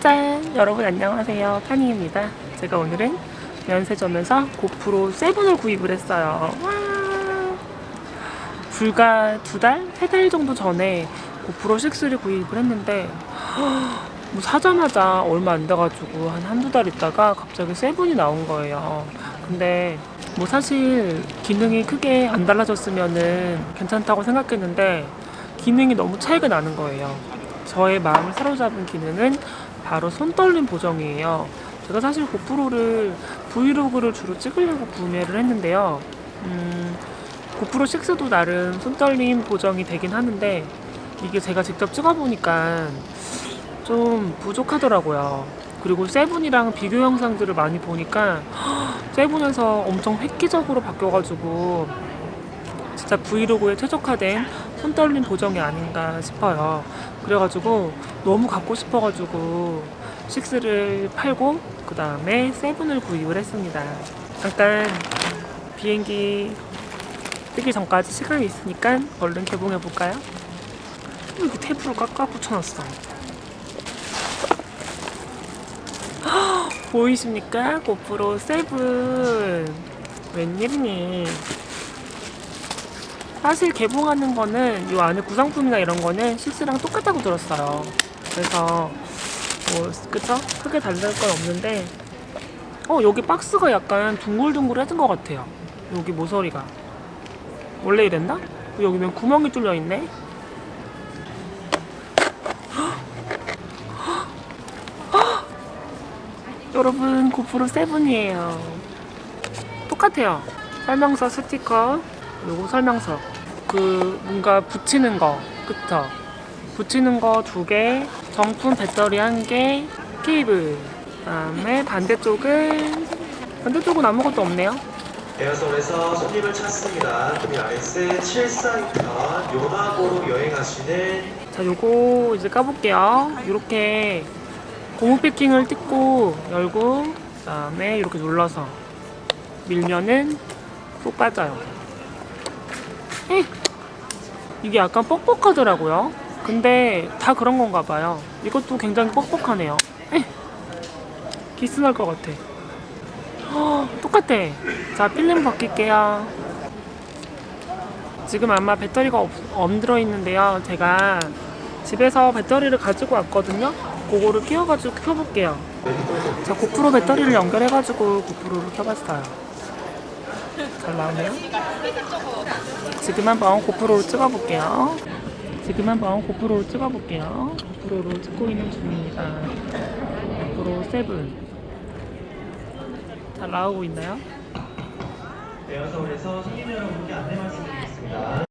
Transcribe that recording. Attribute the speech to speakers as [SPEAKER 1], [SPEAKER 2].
[SPEAKER 1] 짠! 여러분 안녕하세요. 파니입니다. 제가 오늘은 면세점에서 고프로 7을 구입을 했어요. 와! 불과 두 달? 세 달 정도 전에 고프로 6를 구입을 했는데 뭐 사자마자 얼마 안 돼가지고 한 한두 달 있다가 갑자기 7이 나온 거예요. 근데 뭐 사실 기능이 크게 안 달라졌으면은 괜찮다고 생각했는데 기능이 너무 차이가 나는 거예요. 저의 마음을 사로잡은 기능은 바로 손떨림 보정이에요. 제가 사실 고프로를 브이로그를 주로 찍으려고 구매를 했는데요. 음, 고프로 6도 나름 손떨림 보정이 되긴 하는데 이게 제가 직접 찍어보니까 좀 부족하더라고요. 그리고 세븐이랑 비교 영상들을 많이 보니까 세븐에서 엄청 획기적으로 바뀌어가지고 진짜 브이로그에 최적화된 손떨림 보정이 아닌가 싶어요. 그래가지고 너무 갖고 싶어가지고 6를 팔고 그 다음에 세븐을 구입을 했습니다. 잠깐 비행기 뜨기 전까지 시간이 있으니까 얼른 개봉해 볼까요? 이렇게 테이프로 깎아 붙여놨어. 보이십니까? 고프로 세븐. 웬일이니? 사실 개봉하는 거는 이 안에 구성품이나 이런 거는 6랑 똑같다고 들었어요. 그래서 뭐 그쵸? 크게 다를 건 없는데 어 여기 박스가 약간 둥글둥글해진 것 같아요. 여기 모서리가 원래 이랬나? 여기면 구멍이 뚫려 있네. 여러분 고프로 세븐이에요. 똑같아요. 설명서 스티커 요거 설명서 그 뭔가 붙이는 거 그쵸? 붙이는 거 두 개, 정품 배터리 한 개, 케이블. 그다음에 반대쪽은 반대쪽은 아무것도 없네요.
[SPEAKER 2] 에어솔에서 손님을 찾습니다. WRS 742편 요마고로 여행하시는
[SPEAKER 1] 자, 요거 이제 까볼게요. 이렇게 고무 패킹을 뜯고 열고 그다음에 이렇게 눌러서 밀면은 쏙 빠져요. 이게 약간 뻑뻑하더라고요. 근데 다 그런 건가 봐요. 이것도 굉장히 뻑뻑하네요. 에이, 기스 날 것 같아. 헉, 똑같아. 자, 필름 벗길게요. 지금 아마 배터리가 없, 안 들어 있는데요. 제가 집에서 배터리를 가지고 왔거든요. 그거를 끼워가지고 켜볼게요. 자, 고프로 배터리를 연결해가지고 고프로를 켜봤어요. 잘 나오네요. 지금 한 번 고프로로 찍어볼게요. 지금 한 번 고프로로 찍어볼게요. 고프로로 찍고 있는 중입니다. 고프로 7. 잘 나오고 있나요?
[SPEAKER 2] 에어솔에서 손님 여러분께 안내 말씀드리겠습니다.